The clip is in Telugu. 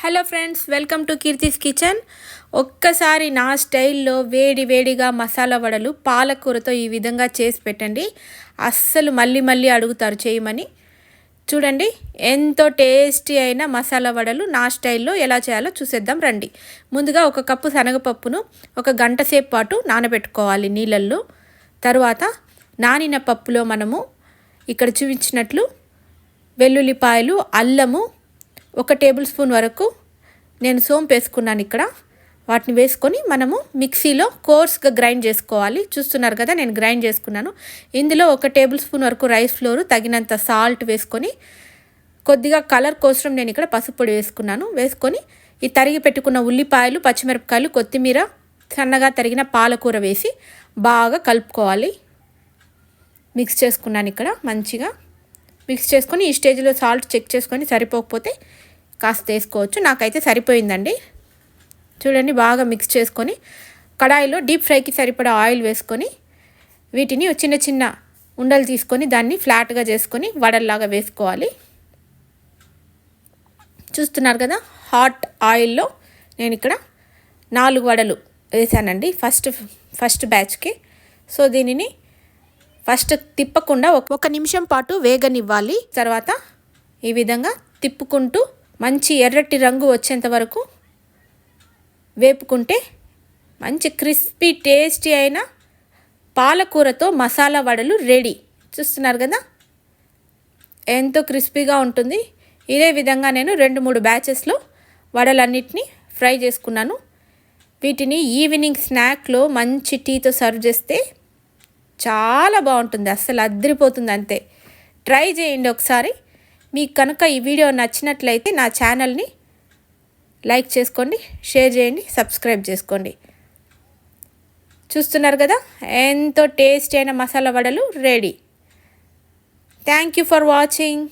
Hello friends welcome to Keerthi's kitchen. ఒక్కసారి నా స్టైల్లో వేడి వేడిగా మసాలా వడలు పాలకూరతో ఈ విధంగా చేసి పెట్టండి. అస్సలు మళ్ళీ మళ్ళీ అడుగుతారు చేయమని. చూడండి ఎంతో టేస్టీ అయిన మసాలా వడలు నా స్టైల్లో ఎలా చేయాలో చూసేద్దాం రండి. ముందుగా ఒక కప్పు శనగపప్పును ఒక గంట సేపు పాటు నానబెట్టుకోవాలి నీళ్ళల్లో. తరువాత నానిన పప్పులో మనము ఇక్కడ చూపించినట్లు వెల్లుల్లిపాయలు అల్లము ఒక టేబుల్ స్పూన్ వరకు నేను సోంపు వేసుకున్నాను ఇక్కడ. వాటిని వేసుకొని మనము మిక్సీలో కోర్స్గా గ్రైండ్ చేసుకోవాలి. చూస్తున్నారు కదా నేను గ్రైండ్ చేసుకున్నాను. ఇందులో ఒక టేబుల్ స్పూన్ వరకు రైస్ ఫ్లోర్ తగినంత సాల్ట్ వేసుకొని కొద్దిగా కలర్ కోసం నేను ఇక్కడ పసుపు పొడి వేసుకున్నాను. వేసుకొని ఈ తరిగి పెట్టుకున్న ఉల్లిపాయలు పచ్చిమిరపకాయలు కొత్తిమీర సన్నగా తరిగిన పాలకూర వేసి బాగా కలుపుకోవాలి. మిక్స్ చేసుకున్నాను ఇక్కడ మంచిగా. మిక్స్ చేసుకొని ఈ స్టేజ్లో సాల్ట్ చెక్ చేసుకొని సరిపోకపోతే కాస్త వేసుకోవచ్చు నాకైతే సరిపోయిందండి. చూడండి బాగా మిక్స్ చేసుకొని కడాయిలో డీప్ ఫ్రైకి సరిపడా ఆయిల్ వేసుకొని వీటిని చిన్న చిన్న ఉండలు తీసుకొని దాన్ని ఫ్లాట్గా చేసుకొని వడల్లాగా వేసుకోవాలి. చూస్తున్నారు కదా హాట్ ఆయిల్లో నేను ఇక్కడ నాలుగు వడలు వేసానండి ఫస్ట్ ఫస్ట్ బ్యాచ్కి సో దీనిని ఫస్ట్ తిప్పకుండా ఒక నిమిషం పాటు వేగనివ్వాలి. తర్వాత ఈ విధంగా తిప్పుకుంటూ మంచి ఎర్రటి రంగు వచ్చేంత వరకు వేపుకుంటే మంచి క్రిస్పీ టేస్టీ అయిన పాలకూరతో మసాలా వడలు రెడీ. చూస్తున్నారు కదా? ఎంతో క్రిస్పీగా ఉంటుంది. ఇదే విధంగా నేను రెండు మూడు బ్యాచెస్లో వడలన్నిటినీ ఫ్రై చేసుకున్నాను. వీటిని ఈవినింగ్ స్నాక్లో మంచి టీతో సర్వ్ చేస్తే చాలా బాగుంటుంది. అస్సలు అద్దరిపోతుంది అంతే. ట్రై చేయండి ఒకసారి. మీకు కనుక ఈ వీడియో నచ్చినట్లయితే నా ఛానల్ని లైక్ చేసుకోండి షేర్ చేయండి సబ్స్క్రైబ్ చేసుకోండి. చూస్తున్నారు కదా? ఎంతో టేస్ట్ అయిన మసాలా వడలు ready. Thank you for watching